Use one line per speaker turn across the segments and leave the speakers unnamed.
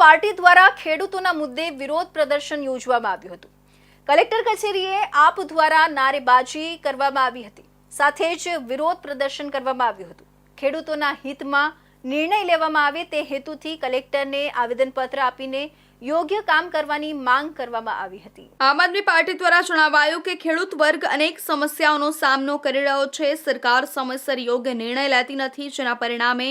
Party દ્વારા ખેડૂતોના મુદ્દે વિરોધ પ્રદર્શન યોજવામાં આવ્યું હતું. કલેક્ટર કચેરીએ આપ દ્વારા નારેબાજી કરવામાં આવી હતી. સાથે જ વિરોધ પ્રદર્શન કરવામાં આવ્યું હતું. ખેડૂતોના હિતમાં નિર્ણય લેવામાં આવે તે હેતુથી કલેક્ટરને આવેદનપત્ર આપીને યોગ્ય કામ કરવાની માંગ કરવામાં આવી હતી. આમ આદમી પાર્ટી દ્વારા જણાવાયું કે ખેડૂત વર્ગ અનેક સમસ્યાઓનો સામનો કરી રહ્યો છે. સરકાર સમયસર યોગ્ય નિર્ણય લેતી નથી, જેના પરિણામે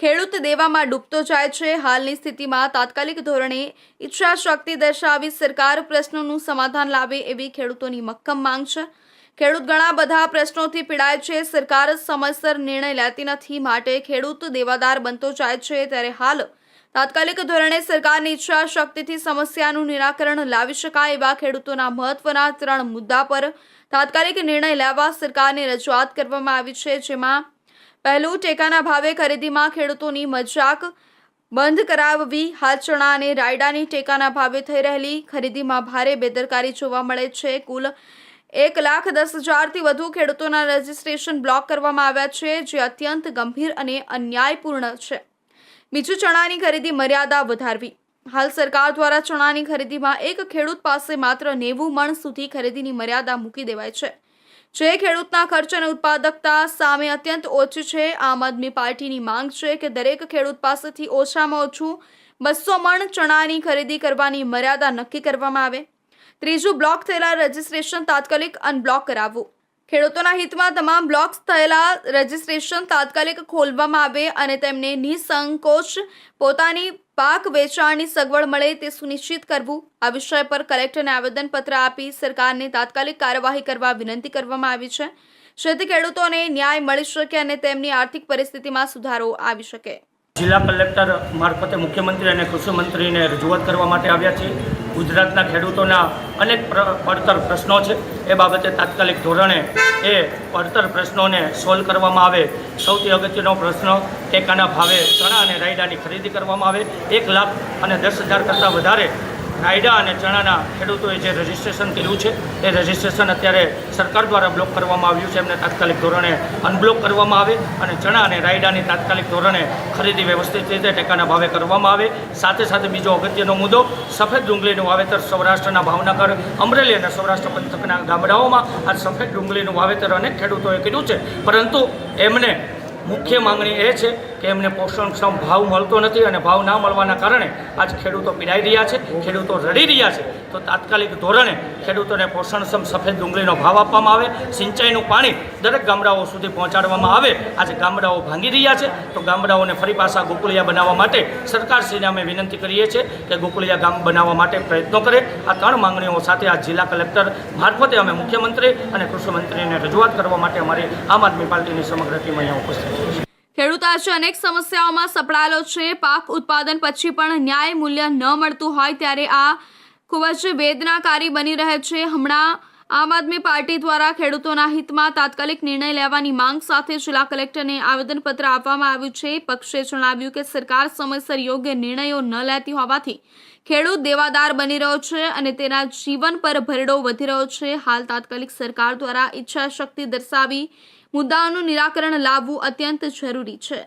ખેડૂત દેવામાં ડૂબતો જાય છે. હાલની સ્થિતિમાં તાત્કાલિક ધોરણે ઈચ્છાશક્તિ દર્શાવી સરકાર પ્રશ્નોનું સમાધાન લાવે એવી ખેડૂતોની મક્કમ માંગ છે. ખેડૂત ઘણા બધા પ્રશ્નોથી પીડાય છે. સરકાર સમયસર નિર્ણય લેતી નથી. માટે ખેડૂત દેવાદાર બનતો જાય છે. ત્યારે હાલ તાત્કાલિક ધોરણે સરકારની ઈચ્છા સમસ્યાનું નિરાકરણ લાવી શકાય એવા ખેડૂતોના મહત્વના ત્રણ મુદ્દા પર તાત્કાલિક નિર્ણય લેવા સરકારને રજૂઆત કરવામાં આવી છે. જેમાં પહેલું, ટેકાના ભાવે ખરીદીમાં ખેડૂતોની મજાક બંધ કરાવવી હાલ ચણા અને રાયડાની ટેકાના ભાવે થઈ રહેલી ખરીદીમાં ભારે બેદરકારી જોવા મળે છે. કુલ એક લાખ દસ હજારથી વધુ ખેડૂતોના રજીસ્ટ્રેશન બ્લોક કરવામાં આવ્યા છે, જે અત્યંત ગંભીર અને અન્યાયપૂર્ણ છે. બીજું, ચણાની ખરીદી મર્યાદા વધારવી. હાલ સરકાર દ્વારા ચણાની ખરીદીમાં એક ખેડૂત પાસે માત્ર નેવું મણ સુધી ખરીદીની મર્યાદા મૂકી દેવાય છે. જે ખેડૂતના ખર્ચ અને ઉત્પાદકતા સામે અત્યંત ઓછી છે. આમ આદમી પાર્ટીની માંગ છે કે દરેક ખેડૂત પાસેથી ઓછામાં ઓછું બસો મણ ચણાની ખરીદી કરવાની મર્યાદા નક્કી કરવામાં આવે. ત્રીજું બ્લોક થયેલા રજીસ્ટ્રેશન તાત્કાલિક અનબ્લોક કરાવવું. ખેડૂતોના હિતમાં તમામ બ્લોક્સ થયેલા રજીસ્ટ્રેશન તાત્કાલિક ખોલવામાં આવે અને તેમને નિસંકોચ પોતાની પાક વેચાણની સગવડ મળે તે સુનિશ્ચિત કરવું. આ વિષય પર કલેક્ટરને આવેદનપત્ર આપી સરકારને તાત્કાલિક કાર્યવાહી કરવા વિનંતી કરવામાં આવી છે. જેથી ખેડૂતોને ન્યાય મળી શકે અને તેમની આર્થિક પરિસ્થિતિમાં સુધારો આવી શકે.
જિલ્લા કલેક્ટર મારફતે મુખ્યમંત્રી અને કૃષિમંત્રીને રજૂઆત કરવા માટે આવ્યા છીએ. ગુજરાતના ખેડૂતોના અનેક પડતર પ્રશ્નો છે. એ બાબતે તાત્કાલિક ધોરણે એ પડતર પ્રશ્નોને સોલ્વ કરવામાં આવે. સૌથી અગત્યનો પ્રશ્ન ટેકાના ભાવે ચણા અને રાયડાની ખરીદી કરવામાં આવે. એક લાખ અને દસ હજાર કરતાં વધારે રાયડા અને ચણાના ખેડૂતોએ જે રજિસ્ટ્રેશન કર્યું છે, એ રજિસ્ટ્રેશન અત્યારે સરકાર દ્વારા બ્લોક કરવામાં આવ્યું છે. એમને તાત્કાલિક ધોરણે અનબ્લોક કરવામાં આવે અને ચણા અને રાયડાની તાત્કાલિક ધોરણે ખરીદી વ્યવસ્થિત રીતે ટેકાના ભાવે કરવામાં આવે. સાથે સાથે બીજો અગત્યનો મુદ્દો, સફેદ ડુંગળીનું વાવેતર સૌરાષ્ટ્રના ભાવનગર, અમરેલી અને સૌરાષ્ટ્ર પંથકના ગામડાઓમાં આ સફેદ ડુંગળીનું વાવેતર અનેક ખેડૂતોએ કર્યું છે. પરંતુ એમને મુખ્ય માંગણી એ છે કે એમને પોષણક્ષમ ભાવ મળતો નથી અને ભાવ ના મળવાના કારણે આજ ખેડૂતો પીડાઈ રહ્યા છે, ખેડૂતો રડી રહ્યા છે. તો તાત્કાલિક ધોરણે ખેડૂતોને પોષણક્ષમ સફેદ ડુંગળીનો ભાવ આપવામાં આવે, સિંચાઈનું પાણી દરેક ગામડાઓ સુધી પહોંચાડવામાં આવે. આજે ગામડાઓ ભાંગી રહ્યા છે. તો ગામડાઓને ફરી પાછા ગોકુળિયા બનાવવા માટે સરકારશ્રીને અમે વિનંતી કરીએ છીએ કે ગોકુળિયા ગામ બનાવવા માટે પ્રયત્નો કરે. આ ત્રણ માંગણીઓ સાથે આ જિલ્લા કલેક્ટર મારફતે અમે મુખ્યમંત્રી અને કૃષિમંત્રીને રજૂઆત કરવા માટે અમારી આમ આદમી પાર્ટીની સમગ્ર ટીમ અહીંયા ઉપસ્થિત છે.
ખેડૂત આજે અનેક સમસ્યાઓમાં સપડાયેલો છે. પાક ઉત્પાદન પછી પણ ન્યાય મૂલ્ય ન મળતું હોય ત્યારે આ ખૂબ જ વેદનાકારી બની રહે છે. હમણાં આમ આદમી પાર્ટી દ્વારા ખેડૂતોના હિતમાં તાત્કાલિક નિર્ણય લેવાની માંગ સાથે જિલ્લા કલેક્ટરને આવેદનપત્ર આપવામાં આવ્યું છે. પક્ષે જણાવ્યું કે સરકાર સમયસર યોગ્ય નિર્ણયો ન લેતી હોવાથી ખેડૂત દેવાદાર બની રહ્યો છે અને તેના જીવન પર ભરડો વધી રહ્યો છે. હાલ તાત્કાલિક સરકાર દ્વારા ઈચ્છા શક્તિ દર્શાવી મુદ્દાઓનું નિરાકરણ લાવવું અત્યંત જરૂરી છે.